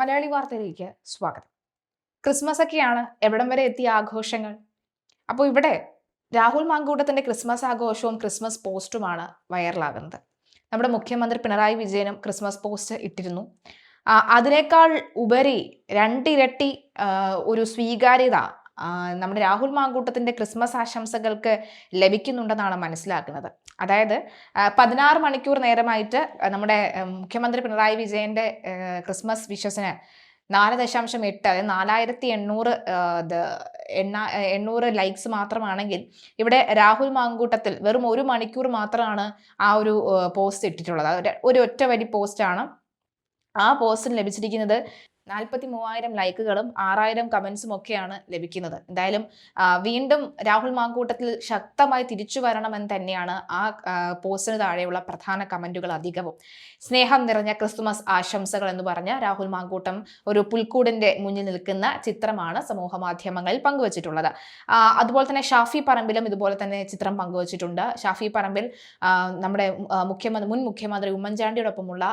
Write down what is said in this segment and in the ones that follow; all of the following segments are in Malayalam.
മലയാളി വാർത്തയിലേക്ക് സ്വാഗതം. ക്രിസ്മസ് ഒക്കെയാണ് എവിടം വരെ എത്തിയ ആഘോഷങ്ങൾ? അപ്പോൾ ഇവിടെ രാഹുൽ മാങ്കൂട്ടത്തിന്റെ ക്രിസ്മസ് ആഘോഷവും ക്രിസ്മസ് പോസ്റ്റുമാണ് വൈറലാകുന്നത്. നമ്മുടെ മുഖ്യമന്ത്രി പിണറായി വിജയനും ക്രിസ്മസ് പോസ്റ്റ് ഇട്ടിരുന്നു. അതിനേക്കാൾ ഉപരി രണ്ടിരട്ടി ഒരു സ്വീകാര്യത നമ്മുടെ രാഹുൽ മാങ്കൂട്ടത്തിന്റെ ക്രിസ്മസ് ആശംസകൾക്ക് ലഭിക്കുന്നുണ്ടെന്നാണ് മനസ്സിലാക്കുന്നത്. അതായത് പതിനാറ് മണിക്കൂർ നേരമായിട്ട് നമ്മുടെ മുഖ്യമന്ത്രി പിണറായി വിജയന്റെ ക്രിസ്മസ് വിശ്വസന് നാല് ദശാംശം എട്ട് അതായത് നാലായിരത്തി എണ്ണൂറ് എണ്ണ എണ്ണൂറ് ലൈക്സ് മാത്രമാണെങ്കിൽ ഇവിടെ രാഹുൽ മാങ്കൂട്ടത്തിൽ വെറും ഒരു മണിക്കൂർ മാത്രമാണ് ആ ഒരു പോസ്റ്റ് ഇട്ടിട്ടുള്ളത്. ഒരു ഒറ്റ വരി പോസ്റ്റാണ്. ആ പോസ്റ്റിന് ലഭിച്ചിരിക്കുന്നത് നാൽപ്പത്തി മൂവായിരം ലൈക്കുകളും ആറായിരം കമൻസും ഒക്കെയാണ് ലഭിക്കുന്നത്. എന്തായാലും വീണ്ടും രാഹുൽ മാങ്കൂട്ടത്തിൽ ശക്തമായി തിരിച്ചു വരണമെന്ന് തന്നെയാണ് ആ പോസ്റ്റിന് താഴെയുള്ള പ്രധാന കമന്റുകൾ അധികവും. സ്നേഹം നിറഞ്ഞ ക്രിസ്തുമസ് ആശംസകൾ എന്ന് പറഞ്ഞ രാഹുൽ മാങ്കൂട്ടം ഒരു പുൽക്കൂടിന്റെ മുന്നിൽ നിൽക്കുന്ന ചിത്രമാണ് സമൂഹ മാധ്യമങ്ങളിൽ പങ്കുവച്ചിട്ടുള്ളത്. അതുപോലെ തന്നെ ഷാഫി പറമ്പിലും ഇതുപോലെ തന്നെ ചിത്രം പങ്കുവച്ചിട്ടുണ്ട്. ഷാഫി പറമ്പിൽ നമ്മുടെ മുഖ്യമന്ത്രി മുൻ മുഖ്യമന്ത്രി ഉമ്മൻചാണ്ടിയോടൊപ്പമുള്ള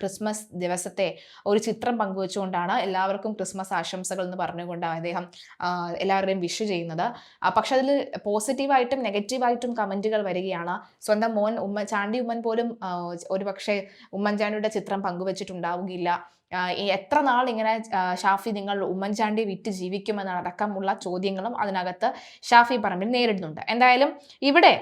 ക്രിസ്മസ് ദിവസത്തെ ഒരു ചിത്രം പങ്കുവച്ചുകൊണ്ടാണ് എല്ലാവർക്കും ക്രിസ്മസ് ആശംസകൾ എന്ന് പറഞ്ഞുകൊണ്ട് അദ്ദേഹം എല്ലാവരുടെയും വിഷ് ചെയ്യുന്നത്. പക്ഷെ അതിൽ പോസിറ്റീവായിട്ടും നെഗറ്റീവായിട്ടും കമന്റുകൾ വരികയാണ്. സ്വന്തം മോൻ ഉമ്മൻ ചാണ്ടി ഉമ്മൻ പോലും ഒരു ഒരുപക്ഷെ ഉമ്മൻചാണ്ടിയുടെ ചിത്രം പങ്കുവച്ചിട്ടുണ്ടാവുകയില്ല. എത്ര നാൾ ഇങ്ങനെ ഷാഫി നിങ്ങൾ ഉമ്മൻചാണ്ടി വിറ്റ് ജീവിക്കുമെന്നടക്കമുള്ള ചോദ്യങ്ങളും അതിനകത്ത് ഷാഫി പറമ്പിൽ നേരിടുന്നുണ്ട്. എന്തായാലും ഇവിടെ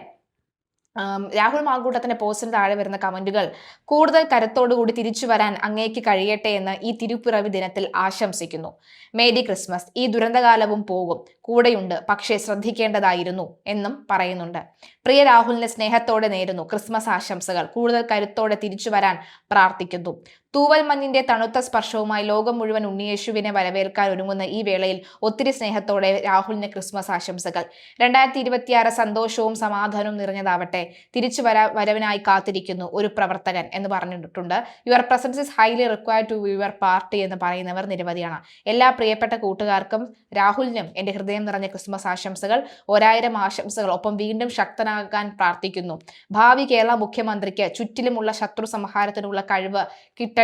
രാഹുൽ മാങ്കൂട്ടത്തിന്റെ പോസ്റ്റിന് താഴെ വരുന്ന കമന്റുകൾ കൂടുതൽ കരുത്തോടുകൂടി തിരിച്ചു വരാൻ അങ്ങേക്ക് കഴിയട്ടെ എന്ന് ഈ തിരുപ്പിറവി ദിനത്തിൽ ആശംസിക്കുന്നു. Merry Christmas. ഈ ദുരന്തകാലവും പോകും. കൂടെയുണ്ട്. പക്ഷേ ശ്രദ്ധിക്കേണ്ടതായിരുന്നു എന്നും പറയുന്നുണ്ട്. പ്രിയ രാഹുലിനെ സ്നേഹത്തോടെ നേരുന്നു. ക്രിസ്മസ് ആശംസകൾ. കൂടുതൽ കരുത്തോടെ തിരിച്ചു വരാൻ പ്രാർത്ഥിക്കുന്നു. തൂവൽ മഞ്ഞിന്റെ തണുത്ത സ്പർശവുമായി ലോകം മുഴുവൻ ഉണ്ണിയേശുവിനെ വരവേൽക്കാൻ ഒരുങ്ങുന്ന ഈ വേളയിൽ ഒത്തിരി സ്നേഹത്തോടെ രാഹുലിന് ക്രിസ്മസ് ആശംസകൾ. രണ്ടായിരത്തി ഇരുപത്തിയാറ് സന്തോഷവും സമാധാനവും നിറഞ്ഞതാവട്ടെ. തിരിച്ചു വരാ വരവിനായി കാത്തിരിക്കുന്നു ഒരു പ്രവർത്തകൻ എന്ന് പറഞ്ഞിട്ടുണ്ട്. Your presence is highly required to your party എന്ന് പറയുന്നവർ നിരവധിയാണ്. എല്ലാ പ്രിയപ്പെട്ട കൂട്ടുകാർക്കും രാഹുലിനും എന്റെ ഹൃദയം നിറഞ്ഞ ക്രിസ്മസ് ആശംസകൾ. ഒരായിരം ആശംസകൾ. ഒപ്പം വീണ്ടും ശക്തനാകാൻ പ്രാർത്ഥിക്കുന്നു. ഭാവി കേരള മുഖ്യമന്ത്രിക്ക് ചുറ്റിലുമുള്ള ശത്രു സംഹാരത്തിനുള്ള കഴിവ്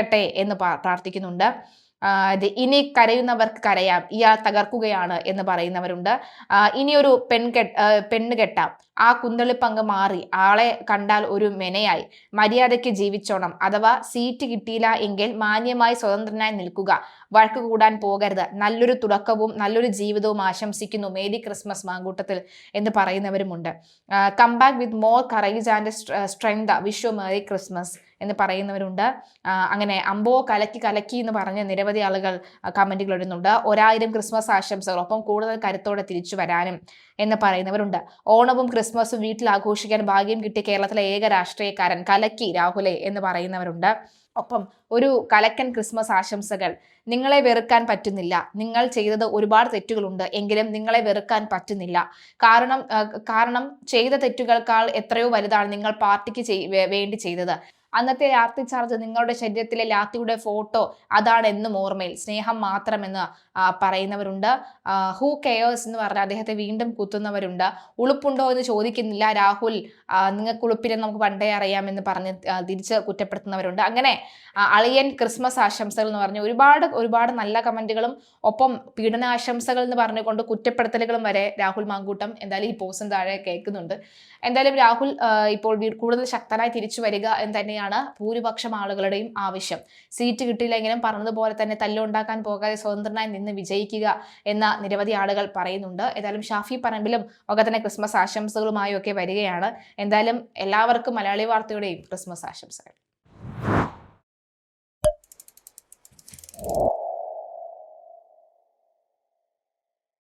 കിട്ടട്ടെ എന്ന് പ്രാർത്ഥിക്കുന്നുണ്ട്. ഇനി കരയുന്നവർക്ക് കരയാം. ഇയാൾ തകർക്കുകയാണ് എന്ന് പറയുന്നവരുണ്ട്. ഇനി ഇനിയൊരു പെൺകെട്ട് പെണ്ണ് കെട്ടാം. ആ കുന്തളിപ്പങ്ക് മാറി. ആളെ കണ്ടാൽ ഒരു മെനയായി. മര്യാദയ്ക്ക് ജീവിച്ചോണം. അഥവാ സീറ്റ് കിട്ടിയില്ല എങ്കിൽ മാന്യമായി സ്വതന്ത്രനായി നിൽക്കുക. വഴക്ക് കൂടാൻ പോകരുത്. നല്ലൊരു തുടക്കവും നല്ലൊരു ജീവിതവും ആശംസിക്കുന്നു. മേരി ക്രിസ്മസ് മാങ്കൂട്ടത്തിൽ എന്ന് പറയുന്നവരുമുണ്ട്. Come back with more courage and strength Vishu merry Christmas. എന്ന് പറയുന്നവരുണ്ട്. അങ്ങനെ അമ്പോ കലക്കി കലക്കി എന്ന് പറഞ്ഞ് നിരവധി ആളുകൾ കമന്റുകൾ ഇടുന്നുണ്ട്. ഒരായിരം ക്രിസ്മസ് ആശംസകൾ ഒപ്പം കൂടുതൽ കരുത്തോടെ തിരിച്ചു വരാനും എന്ന് പറയുന്നവരുണ്ട്. ഓണവും ക്രിസ്മസും വീട്ടിൽ ആഘോഷിക്കാൻ ഭാഗ്യം കിട്ടിയ കേരളത്തിലെ ഏക രാഷ്ട്രീയക്കാരൻ കലക്കി രാഹുലെ എന്ന് പറയുന്നവരുണ്ട്. ഒപ്പം ഒരു കലക്കൻ ക്രിസ്മസ് ആശംസകൾ നിങ്ങളെ വെറുക്കാൻ പറ്റുന്നില്ല. നിങ്ങൾ ചെയ്തത് ഒരുപാട് തെറ്റുകളുണ്ട്. എങ്കിലും നിങ്ങളെ വെറുക്കാൻ പറ്റുന്നില്ല. കാരണം കാരണം ചെയ്ത തെറ്റുകൾക്കാൾ എത്രയോ വലുതാണ് നിങ്ങൾ പാർട്ടിക്ക് വേണ്ടി ചെയ്തത്. അന്നത്തെ ലാത്തി ചാർജ് നിങ്ങളുടെ ശരീരത്തിലെ ലാത്തിയുടെ ഫോട്ടോ അതാണ് എന്നും ഓർമ്മയിൽ. സ്നേഹം മാത്രമെന്ന് പറയുന്നവരുണ്ട്. ഹൂ കെയേഴ്സ് എന്ന് പറഞ്ഞ അദ്ദേഹത്തെ വീണ്ടും കുത്തുന്നവരുണ്ട്. ഉളുപ്പുണ്ടോ എന്ന് ചോദിക്കുന്നില്ല. രാഹുൽ നിങ്ങൾക്ക് ഉളുപ്പില്ലെന്ന് നമുക്ക് പണ്ടേ അറിയാമെന്ന് പറഞ്ഞ് തിരിച്ച് കുറ്റപ്പെടുത്തുന്നവരുണ്ട്. അങ്ങനെ അളിയൻ ക്രിസ്മസ് ആശംസകൾ എന്ന് പറഞ്ഞ് ഒരുപാട് ഒരുപാട് നല്ല കമന്റുകളും ഒപ്പം പീഡനാശംസകൾ എന്ന് പറഞ്ഞുകൊണ്ട് കുറ്റപ്പെടുത്തലുകളും വരെ രാഹുൽ മാങ്കൂട്ടം എന്തായാലും ഈ പോസ്റ്റിന് താഴെ കേൾക്കുന്നുണ്ട്. എന്തായാലും രാഹുൽ ഇപ്പോൾ കൂടുതൽ ശക്തനായി തിരിച്ചു വരിക എന്ന് തന്നെയാണ് ഭൂരിപക്ഷം ആളുകളുടെയും ആവശ്യം. സീറ്റ് കിട്ടിയില്ലെങ്കിലും പറഞ്ഞതുപോലെ തന്നെ തല്ലുണ്ടാക്കാൻ പോകാതെ സ്വതന്ത്രനായി നിന്ന് വിജയിക്കുക എന്ന നിരവധി ആളുകൾ പറയുന്നുണ്ട്. ഏതായാലും ഷാഫി പറമ്പിലും ഒക്കെ തന്നെ ക്രിസ്മസ് ആശംസകളുമായി ഒക്കെ വരികയാണ്. എന്തായാലും എല്ലാവർക്കും മലയാളി വാർത്തയുടെയും ക്രിസ്മസ് ആശംസകൾ.